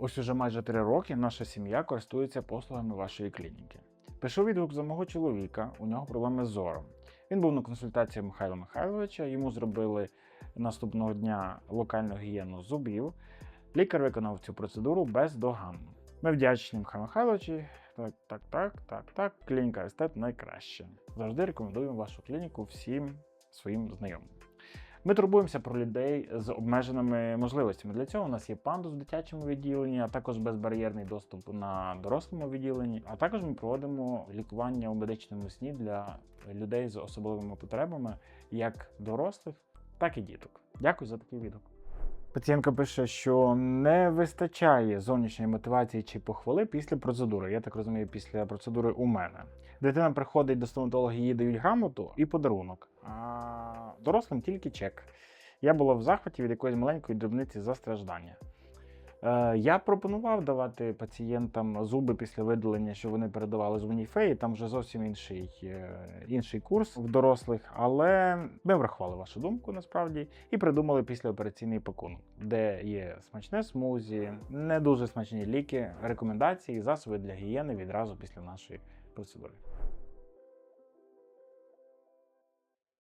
Ось уже майже три роки наша сім'я користується послугами вашої клініки. Пишу відгук за мого чоловіка, у нього проблеми з зором. Він був на консультації Михайла Михайловича, йому зробили наступного дня локальну гігієну зубів. Лікар виконав цю процедуру бездоганно. Ми вдячні Михайлу Михайловичу. Так, так, так, так, так. Клініка Естет найкраще. Завжди рекомендуємо вашу клініку всім своїм знайомим. Ми турбуємося про людей з обмеженими можливостями. Для цього у нас є пандус в дитячому відділенні, а також безбар'єрний доступ на дорослому відділенні. А також ми проводимо лікування у медичному сні для людей з особливими потребами, як дорослих, так і діток. Дякую за такий відгук. Пацієнтка пише, що не вистачає зовнішньої мотивації чи похвали після процедури. Я так розумію, після процедури у мене. Дитина приходить до стоматолога, їй дають грамоту і подарунок, а дорослим тільки чек. Я була в захваті від якоїсь маленької дрібниці за страждання. Е, я пропонував давати пацієнтам зуби після видалення, що вони передавали з Уніфеї. Там вже зовсім інший, е, інший курс в дорослих, але ми врахували вашу думку насправді і придумали післяопераційний пакунок, де є смачне смузі, не дуже смачні ліки, рекомендації, засоби для гігієни відразу після нашої процедури.